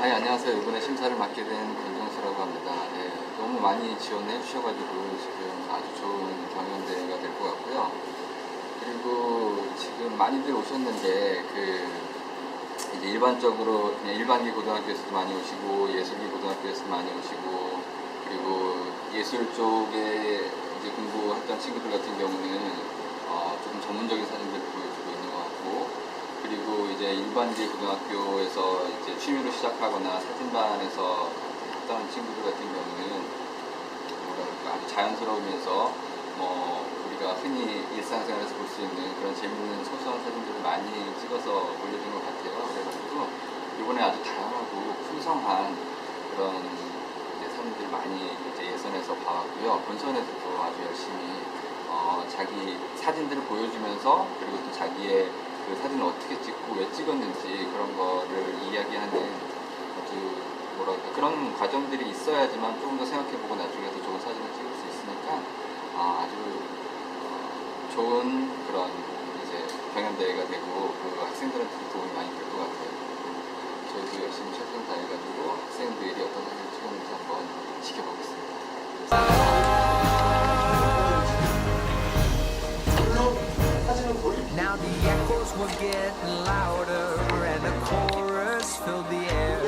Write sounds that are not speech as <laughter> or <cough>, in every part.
아, 예, 안녕하세요. 이번에 심사를 맡게 된 권정수라고 합니다. 예, 너무 많이 지원해 주셔가지고 지금 아주 좋은 경연대회가 될 것 같고요. 그리고 지금 많이들 오셨는데 그 이제 일반적으로 일반기 고등학교에서도 많이 오시고 예술기 고등학교에서도 많이 오시고 그리고 예술 쪽에 이제 공부했던 친구들 같은 경우는 어, 조금 전문적인 같고 이제 일반기 고등학교에서 이제 취미로 시작하거나 사진반에서 했던 친구들 같은 경우는 뭐랄까 아주 자연스러우면서 뭐 우리가 흔히 일상생활에서 볼 수 있는 그런 재밌는 소소한 사진들을 많이 찍어서 올려준 것 같아요. 그래가지고 이번에 아주 다양하고 풍성한 그런 이제 사진들을 많이 이제 예선에서 봐왔고요. 본선에서도 아주 열심히 어, 자기 사진들을 보여주면서 그리고 또 자기의 그 사진을 어떻게 찍고 왜 찍었는지 그런 거를 이야기하는 아주 뭐랄까 그런 과정들이 있어야지만 조금 더 생각해보고 나중에 더 좋은 사진을 찍을 수 있으니까 아, 아주 어, 좋은 그런 이제 경연대회가 되고 그 학생들한테 도움이 많이 될 것 같아요. 저희도 열심히 최선 다해가지고 학생들이 어떤 사진을 찍었는지 한번 지켜보겠습니다. Were getting louder and the chorus filled the air.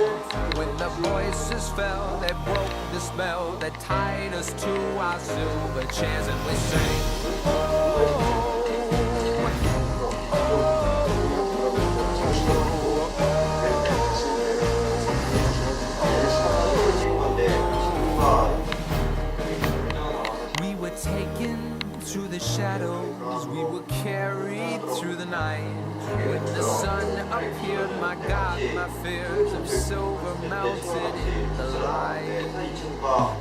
When the voices fell, they broke the spell that tied us to our silver chairs and we sang. We shadows, we were carried through the night. When the sun appeared, my God, my fears of silver melted in the light.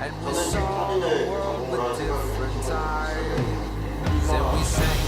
And we saw the world with different eyes, and we sang.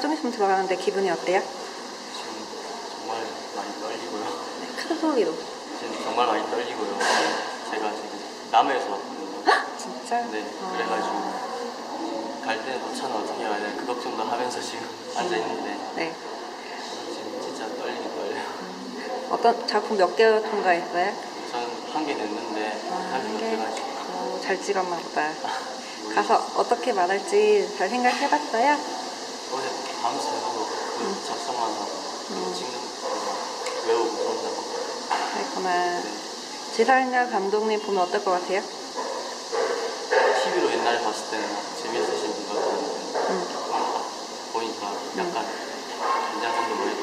좀 있으면 들어가는데 기분이 어때요? 지금 정말 많이 떨리고요. 네, 큰 소리로. 지금 정말 많이 떨리고요. 제가 지금 남해에서 왔거든요. 진짜? 네, 어, 그래가지고 갈 때는 또 차는 어떻게 가야 되나 그 걱정도 하면서 지금 앉아 있는데 네. 지금 진짜 떨리긴 떨려요. 어떤 작품 몇 개 통과했어요? 저는 한 개 냈는데 아, 할게 한 개? 못해가지고 어, 잘 찍었나 보다. <laughs> 가서 어떻게 말할지 잘 생각해봤어요? 밤새고 그 작성만 하고 음. 찍는 거 외우고 그런다고. 그랬구나. 네. 지상렬 감독님 보면 어떨 것 같아요? TV로 옛날에 봤을 때는 재미있으신 분 같았는데 음. 보니까 약간 긴장감도 보이고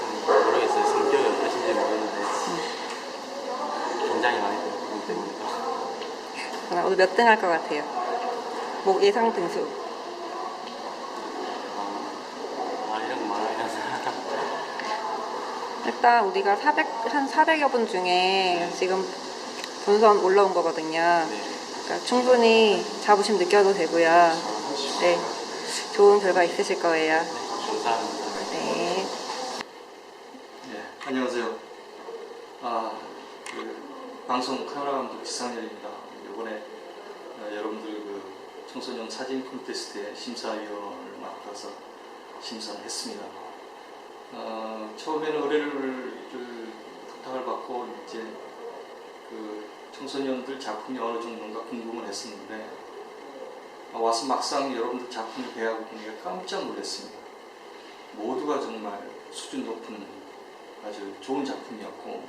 좀 모르겠어요 성격이 어떠신지 모르는데 긴장이 많이 되기 때문에 오늘 몇 등 할 것 같아요? 뭐 예상 등수. 어, 아 이런 거 말하면 일단 우리가 400, 한 400여 분 중에 지금 본선 올라온 거거든요. 네. 그러니까 충분히 자부심 느껴도 되고요. 네. 좋은 결과 있으실 거예요. 감사합니다. 네. 네, 안녕하세요. 아, 그 방송 카메라 감독 지상렬입니다. 이번에 어, 여러분들 그 청소년 사진 콘테스트의 심사위원을 맡아서 심사를 했습니다. 어, 처음에는 의뢰를 그 부탁을 받고 이제 그 청소년들 작품이 어느 정도인가 궁금을 했었는데 아, 와서 막상 여러분들 작품을 대하고 보니까 깜짝 놀랐습니다. 모두가 정말 수준 높은 아주 좋은 작품이었고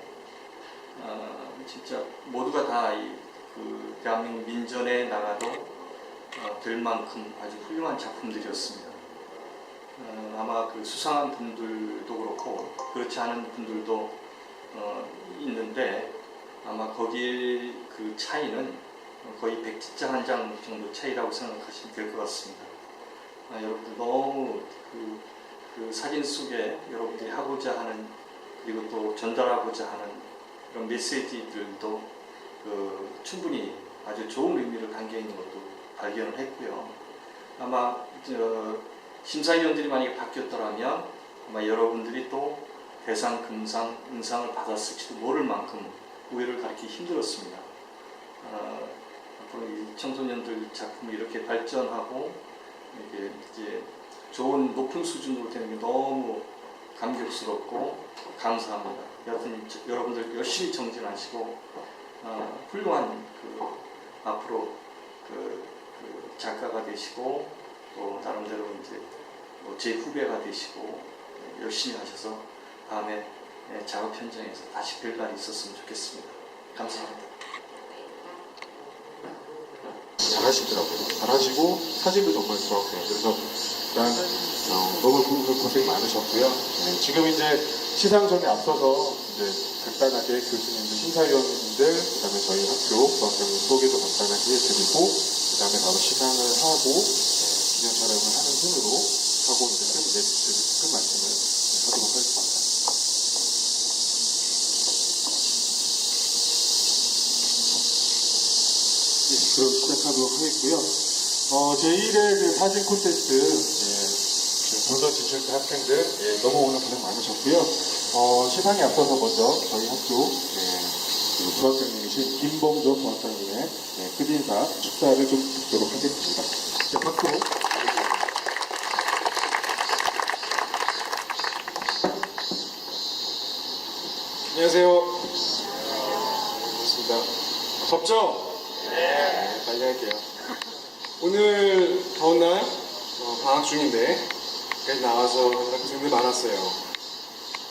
아, 진짜 모두가 다그 대한민국 민전에 나가도 어, 될 만큼 아주 훌륭한 작품들이었습니다. 어, 아마 그 수상한 분들도 그렇고 그렇지 않은 분들도 어, 있는데 아마 거기에 그 차이는 거의 백지장 한 장 정도 차이라고 생각하시면 될 것 같습니다. 아, 여러분들 너무 그, 그 사진 속에 여러분들이 하고자 하는 그리고 또 전달하고자 하는 그런 메시지들도 그 충분히 아주 좋은 의미를 담겨 있는 것도 발견을 했고요. 아마 저 심사위원들이 만약에 바뀌었더라면 아마 여러분들이 또 대상, 금상, 은상을 받았을지도 모를 만큼 우회를 가르치기 힘들었습니다. 어, 앞으로 이 청소년들 작품이 이렇게 발전하고 이게 이제 좋은 높은 수준으로 되는 게 너무 감격스럽고 감사합니다. 여하튼 저- 여러분들 열심히 정진하시고 어, 훌륭한 그 앞으로 그, 그 작가가 되시고 또 나름대로 이제 뭐 제 후배가 되시고 열심히 하셔서 다음에 예, 작업 현장에서 다시 뵐 날이 있었으면 좋겠습니다. 감사합니다. 잘하시더라고요. 잘하시고 사진도 정말 좋았고요. 그래서 일단 어, 너무 고- 고생 많으셨고요. 네, 지금 이제 시상 전에 앞서서 이제 간단하게 교수님들, 심사위원님들, 그다음에 저희 학교 수학생님 소개도 간단하게 해드리고 그다음에 바로 시상을 하고 네, 기념 촬영을 하는 순으로 하고 이제 끝 매치 끝 말씀을 네, 하도록 하겠습니다. 예, 그럼 시작하도록 하겠고요. 어, 제1회 그 사진 콘테스트, 예, 그 본선 진출 학생들, 예, 너무 오늘 고생 많으셨고요. 어, 시상에 앞서서 먼저 저희 학교, 예, 그 부학장님이신 김범조 부학장님의 예, 끝인사 축사를 좀 듣도록 하겠습니다. 자, 박수. 안녕하세요. 반갑습니다. 덥죠? 네. 빨리 할게요. 오늘 더운 날, 어, 방학 중인데, 여기까지 나와서 학생들 많았어요.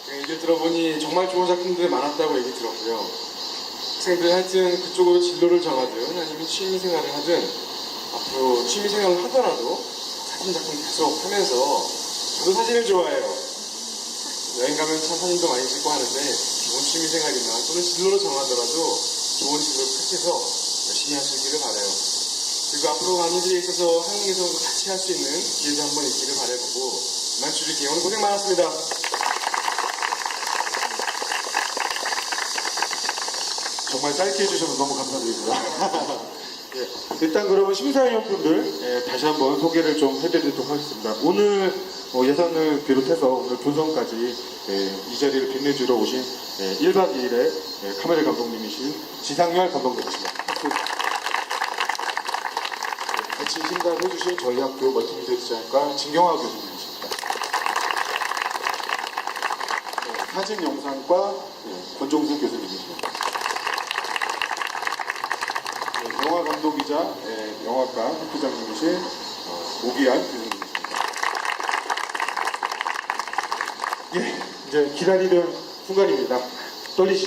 그 얘기를 들어보니 정말 좋은 작품들 많았다고 얘기 들었고요. 학생들 하여튼 그쪽으로 진로를 정하든 아니면 취미생활을 하든 앞으로 취미생활을 하더라도 사진 작품 계속 하면서 저도 사진을 좋아해요. 여행 가면 참 사진도 많이 찍고 하는데 좋은 취미 생활이나 또는 진로를 정하더라도 좋은 진로를 택해서 열심히 하시기를 바라요. 그리고 앞으로 가는 길에 있어서 한국에서 같이 할 수 있는 기회도 한번 있기를 바라보고 이만 주주기 오늘 고생 많았습니다. 정말 짧게 해주셔서 너무 감사드립니다. <laughs> 예, 일단 그러면 심사위원분들 예, 다시 한번 소개를 좀 해드리도록 하겠습니다. 오늘 어, 예선을 비롯해서 오늘 본선까지 예, 이 자리를 빛내주러 오신 예, 1박 2일의 예, 카메라 감독님이신 지상열 감독님이십니다. 예, 같이 심사해주신 저희 학교 멀티미디어 디자인과 진경화 교수님이십니다. 네, 사진 영상과 네, 권종수 교수님이십니다. 네, 영화 감독이자 네, 영화과 학부장님이신 어, 오기환 교수님 이제 기다리는 순간입니다. 떨리시.